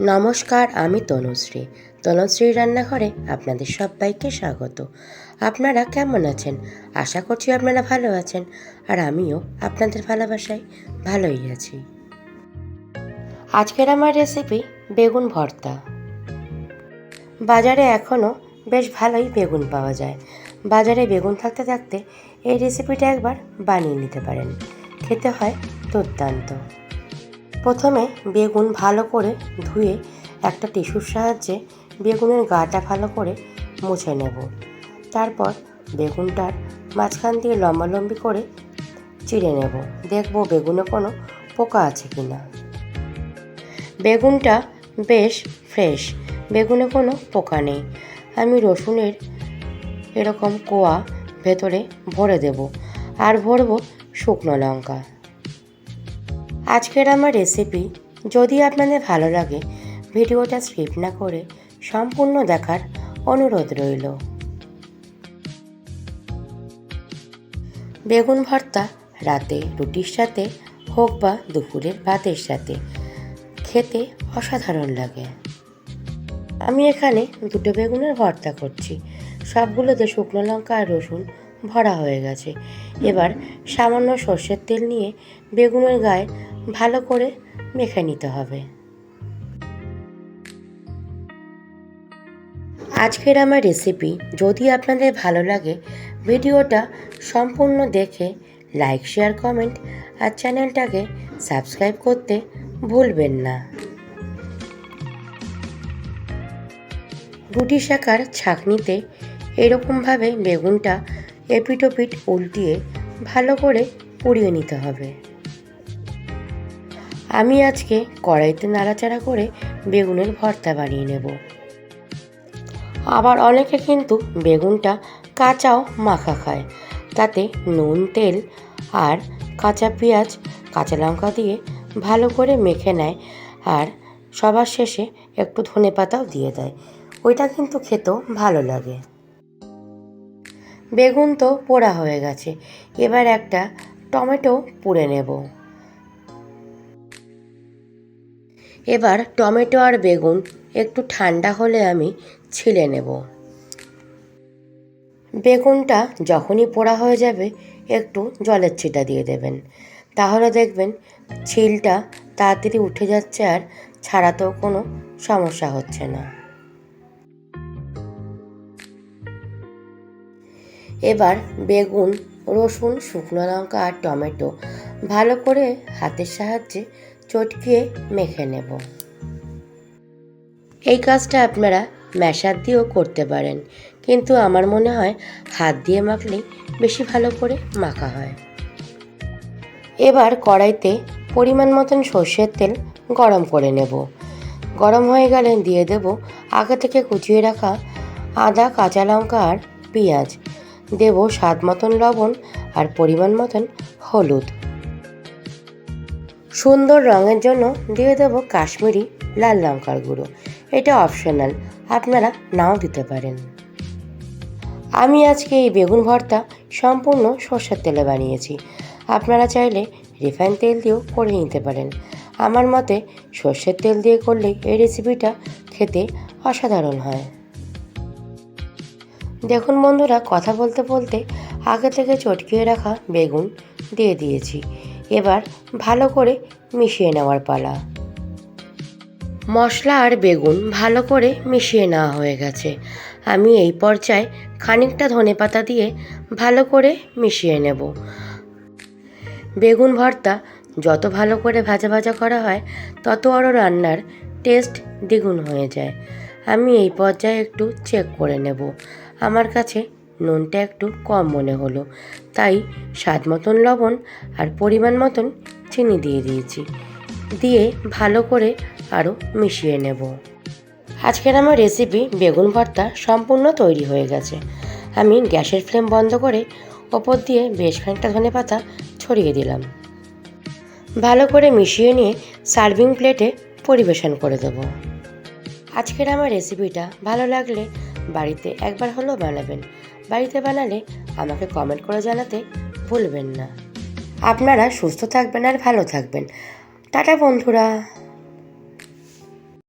নমস্কার, আমি তনুশ্রী। তনুশ্রী রান্নাঘরে আপনাদের সবাইকে স্বাগত। আপনারা কেমন আছেন? আশা করছি আপনারা ভালো আছেন। আর আমিও আপনাদের ভালোবাসায় ভালোই আছি। আজকের আমার রেসিপি বেগুন ভর্তা। বাজারে এখনও বেশ ভালোই বেগুন পাওয়া যায়। বাজারে বেগুন থাকতে থাকতে এই রেসিপিটা একবার বানিয়ে নিতে পারেন। খেতে হয় দুর্দান্ত। প্রথমে বেগুন ভালো করে ধুয়ে একটা টিস্যুর সাহায্যে বেগুনের গাটা ভালো করে মুছে নেব। তারপর বেগুনটার মাঝখান দিয়ে লম্বালম্বি করে চিড়ে নেব। দেখব বেগুনে কোনো পোকা আছে কি না বেগুনটা বেশ ফ্রেশ, বেগুনে কোনো পোকা নেই। আমি রসুনের এরকম কোয়া ভেতরে ভরে দেব। আর ভরবো শুকনো লঙ্কা। আজকের আমার রেসিপি যদি আপনাদের ভালো লাগে, ভিডিওটা স্কিপ না করে সম্পূর্ণ দেখার অনুরোধ রইল। বেগুন ভর্তা রাতে রুটির সাথে হোক বা দুপুরের ভাতের সাথে খেতে অসাধারণ লাগে। আমি এখানে দুটো বেগুনের ভর্তা করছি। সবগুলোতে শুকনো লঙ্কা আর রসুন ভরা হয়ে গেছে। এবার সামান্য সর্ষের তেল নিয়ে বেগুনের গায়ে ভালো করে মেখে নিতে হবে। আজকের আমার রেসিপি যদি আপনাদের ভালো লাগে, ভিডিওটা সম্পূর্ণ দেখে লাইক শেয়ার কমেন্ট আর চ্যানেলটাকে সাবস্ক্রাইব করতে ভুলবেন না। রুটি শাকার ছাঁকনিতে এরকমভাবে বেগুনটা এপিটোপিট উল্টিয়ে ভালো করে পুড়িয়ে নিতে হবে। আমি আজকে কড়াইতে নাড়াচাড়া করে বেগুনের ভর্তা বানিয়ে নেব। আবার অনেকে কিন্তু বেগুনটা কাঁচাও মাখা খায়। তাতে নুন, তেল আর কাঁচা পেঁয়াজ, কাঁচা লঙ্কা দিয়ে ভালো করে মেখে নেয় আর সবার শেষে একটু ধনে পাতাও দিয়ে দেয়। ওইটা কিন্তু খেতেও ভালো লাগে। বেগুন তো পোড়া হয়ে গেছে। এবার একটা টমেটো পুড়ে নেব। এবার টমেটো আর বেগুন একটু ঠান্ডা হলে আমি ছিলে নেব। বেগুনটা যখনই পোড়া হয়ে যাবে, একটু জলের ছিটা দিয়ে দেবেন। তাহলে দেখবেন ছিলটা তাড়াতাড়ি উঠে যাচ্ছে আর ছাড়াতেও কোনো সমস্যা হচ্ছে না। এবার বেগুন, রসুন, শুকনো লঙ্কা আর টমেটো ভালো করে হাতের সাহায্যে চটকিয়ে মেখে নেব। এই কাজটা আপনারা ম্যাশার দিয়েও করতে পারেন। কিন্তু আমার মনে হয় হাত দিয়ে মাখলেই বেশি ভালো করে মাখা হয়। এবার কড়াইতে পরিমাণ মতন সর্ষের তেল গরম করে নেব। গরম হয়ে গেলে দিয়ে দেব আগে থেকে কুচিয়ে রাখা আদা, কাঁচা লঙ্কা আর পেঁয়াজ। দেব স্বাদ মতন লবণ আর পরিমাণ মতন হলুদ। সুন্দর রঙের জন্য দিয়ে দেব কাশ্মীরি লাল লঙ্কার গুঁড়ো। এটা অপশনাল আপনারা নাও দিতে পারেন। আমি আজকে এই বেগুন ভর্তা সম্পূর্ণ সর্ষের তেলে বানিয়েছি। আপনারা চাইলে রিফাইন তেল দিয়েও করে নিতে পারেন। আমার মতে সর্ষের তেল দিয়ে করলেই এই রেসিপিটা খেতে অসাধারণ হয়। দেখুন বন্ধুরা, কথা বলতে বলতে আগে থেকে চটকিয়ে রাখা বেগুন দিয়ে দিয়েছি। এবার ভালো করে মিশিয়ে নেওয়ার পালা। মশলা আর বেগুন ভালো করে মিশিয়ে নেওয়া হয়ে গেছে। আমি এই পর্যায়ে খানিকটা ধনে পাতা দিয়ে ভালো করে মিশিয়ে নেব। বেগুন ভর্তা যত ভালো করে ভাজা ভাজা করা হয়, তত আরও রান্নার টেস্ট দ্বিগুণ হয়ে যায়। আমি এই পর্যায়ে একটু চেক করে নেব। আমার কাছে নুনটা একটু কম মনে হলো। তাই স্বাদ মতন লবণ আর পরিমাণ মতন চিনি দিয়ে দিয়েছি। দিয়ে ভালো করে আরও মিশিয়ে নেব। আজকের আমার রেসিপি বেগুন ভর্তা সম্পূর্ণ তৈরি হয়ে গেছে। আমি গ্যাসের ফ্লেম বন্ধ করে ওপর দিয়ে বেশ খানিকটা ধনে পাতা ছড়িয়ে দিলাম। ভালো করে মিশিয়ে নিয়ে সার্ভিং প্লেটে পরিবেশন করে দেবো। আজকের আমার রেসিপিটা ভালো লাগলে বাড়িতে একবার হলেও বানাবেন। বাড়িতে বানালে আমাকে কমেন্ট করে জানাতে ভুলবেন না। আপনারা সুস্থ থাকবেন আর ভালো থাকবেন। টাটা বন্ধুরা।